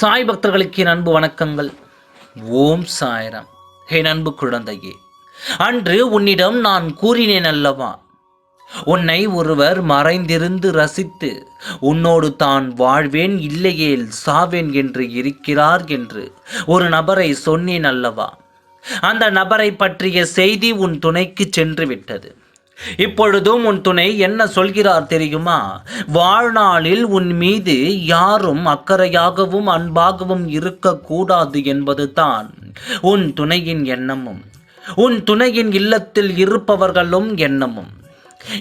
சாய் பக்தர்களுக்கு என் அன்பு வணக்கங்கள். ஓம் சாயரம். என் அன்பு குழந்தையே அன்று உன்னிடம் நான் கூறினேன் அல்லவா? உன்னை ஒருவர் மறைந்திருந்து ரசித்து உன்னோடு தான் வாழ்வேன் இல்லையேல் சாவேன் என்று இருக்கிறார் என்று ஒரு நபரை சொன்னேன் அல்லவா? அந்த நபரை பற்றிய செய்தி உன் துணைக்கு சென்று விட்டது இப்பொழுதும் உன் துணை என்ன சொல்கிறார் தெரியுமா? வாழ்நாளில் உன் மீது யாரும் அக்கறையாகவும் அன்பாகவும் இருக்கக்கூடாது என்பது தான் உன் துணையின் எண்ணமும். உன் துணையின் இல்லத்தில் இருப்பவர்களும் எண்ணமும்.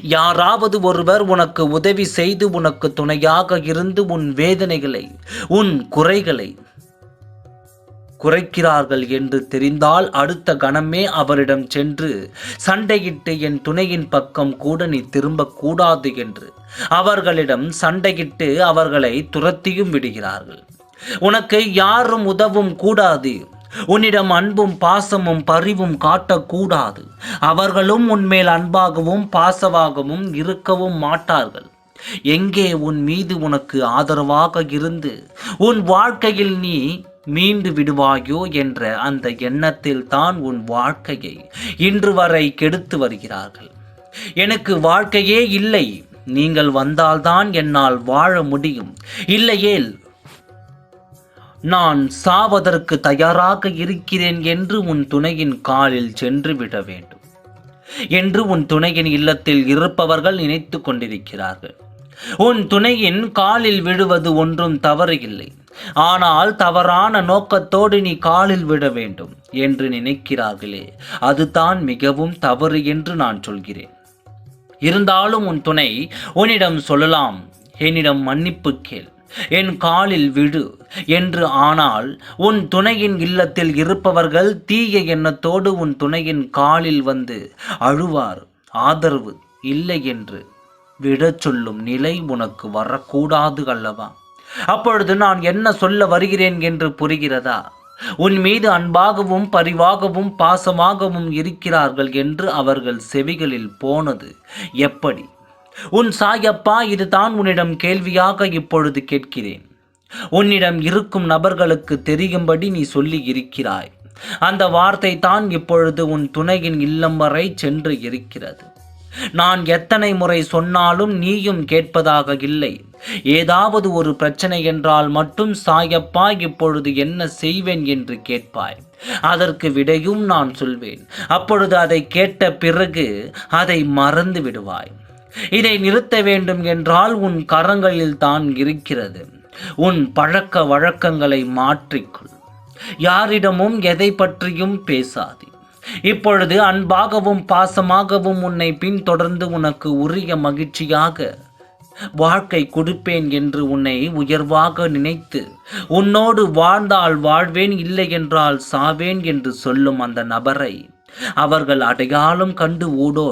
யாராவது ஒருவர் உனக்கு உதவி செய்து உனக்கு துணையாக இருந்து உன் வேதனைகளை உன் குறைகளை குறைக்கிறார்கள் என்று தெரிந்தால் அடுத்த கணமே அவரிடம் சென்று சண்டையிட்டு என் துணையின் பக்கம் கூட நீ திரும்பக்கூடாது என்று. அவர்களிடம் சண்டையிட்டு அவர்களை துரத்தியும் விடுகிறார்கள். உனக்கு யாரும் உதவும் கூடாது. உன்னிடம் அன்பும் பாசமும் பரிவும் காட்டக்கூடாது. அவர்களும் உன்மேல் அன்பாகவும் பாசமாகவும் இருக்கவும் மாட்டார்கள். எங்கே உன் மீது உனக்கு ஆதரவாக இருந்து? உன் வாழ்க்கையில் நீ மீண்டு விடுவாயோ என்ற அந்த எண்ணத்தில் தான் உன் வாழ்க்கையை இன்று வரை கெடுத்து வருகிறார்கள். எனக்கு வாழ்க்கையே இல்லை. நீங்கள் வந்தால்தான் என்னால் வாழ முடியும். இல்லையேல் நான் சாவதற்கு தயாராக இருக்கிறேன் என்று உன் துணையின் காலில் சென்று விட வேண்டும். என்று உன் துணையின் இல்லத்தில் இருப்பவர்கள் நினைத்து கொண்டிருக்கிறார்கள். உன் துணையின் காலில் விழுவது ஒன்றும் தவறு இல்லை. ஆனால் தவறான நோக்கத்தோடு நீ காலில் விட வேண்டும் என்று நினைக்கிறார்களே. அதுதான் மிகவும் தவறு என்று நான் சொல்கிறேன். இருந்தாலும் உன் துணை உன்னிடம் சொல்லலாம். என்னிடம் மன்னிப்பு கேள். என் காலில் விடு என்று ஆனால் உன் துணையின் இல்லத்தில் இருப்பவர்கள் தீய எண்ணத்தோடு உன் துணையின் காலில் வந்து அழுவார். ஆதரவு இல்லை என்று விடச் சொல்லும் நிலை உனக்கு வரக்கூடாது அல்லவா? அப்பொழுது நான் என்ன சொல்ல வருகிறேன் என்று புரிகிறதா? உன் மீது அன்பாகவும் பரிவாகவும் பாசமாகவும் இருக்கிறார்கள் என்று அவர்கள் செவிகளில் போனது. எப்படி? உன் சாயப்பா இதுதான் உன்னிடம் கேள்வியாக இப்பொழுது கேட்கிறேன். உன்னிடம் இருக்கும் நபர்களுக்கு தெரியும்படி நீ சொல்லி இருக்கிறாய். அந்த வார்த்தை தான் இப்பொழுது உன் துணையின் இல்லம் வரை சென்று இருக்கிறது. நான் எத்தனை முறை சொன்னாலும் நீயும் கேட்பதாக இல்லை. ஏதாவது ஒரு பிரச்சனை என்றால் மட்டும் சாயப்பா இப்பொழுது என்ன செய்வேன்? என்று கேட்பாய். அதற்கு விடையும் நான் சொல்வேன். அப்பொழுது அதை கேட்ட பிறகு அதை மறந்து விடுவாய். இதை நிறுத்த வேண்டும் என்றால் உன் கரங்களில் தான் இருக்கிறது. உன் பழக்க வழக்கங்களை மாற்றிக்கொள். யாரிடமும் எதை பற்றியும் பேசாதே. இப்பொழுது அன்பாகவும் பாசமாகவும் உன்னை பின்தொடர்ந்து உனக்கு உரிய மகிழ்ச்சியாக வாழ்க்கை கொடுப்பேன் என்று உன்னை உயர்வாக நினைத்து உன்னோடு வாழ்ந்தால் வாழ்வேன் இல்லை என்றால் சாவேன் என்று சொல்லும் அந்த நபரை அவர்கள் அடையாளம் கண்டு ஓடோ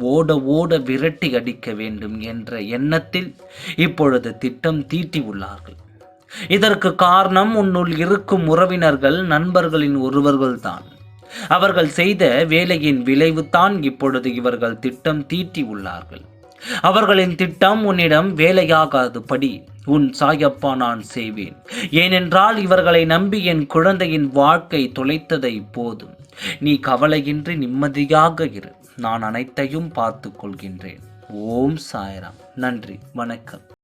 ஓட ஓட விரட்டி அடிக்க வேண்டும் என்ற எண்ணத்தில் இப்பொழுது திட்டம் தீட்டி உள்ளார்கள். இதற்கு காரணம் உன்னுள் இருக்கும் உறவினர்கள் நண்பர்களின் ஒருவர்கள்தான். அவர்கள் செய்த வேலையின் விளைவுதான் இப்பொழுது இவர்கள் திட்டம் தீட்டி உள்ளார்கள். அவர்களின் திட்டம் உன்னிடம் வேலையாகாதபடி உன் சாயப்பா நான் செய்வேன். ஏனென்றால் இவர்களை நம்பி என் குழந்தையின் வாழ்க்கை தொலைத்ததை போதும். நீ கவலையின்றி நிம்மதியாக இரு. நான் அனைத்தையும் பார்த்து கொள்கின்றேன். ஓம் சாய்ராம். நன்றி. வணக்கம்.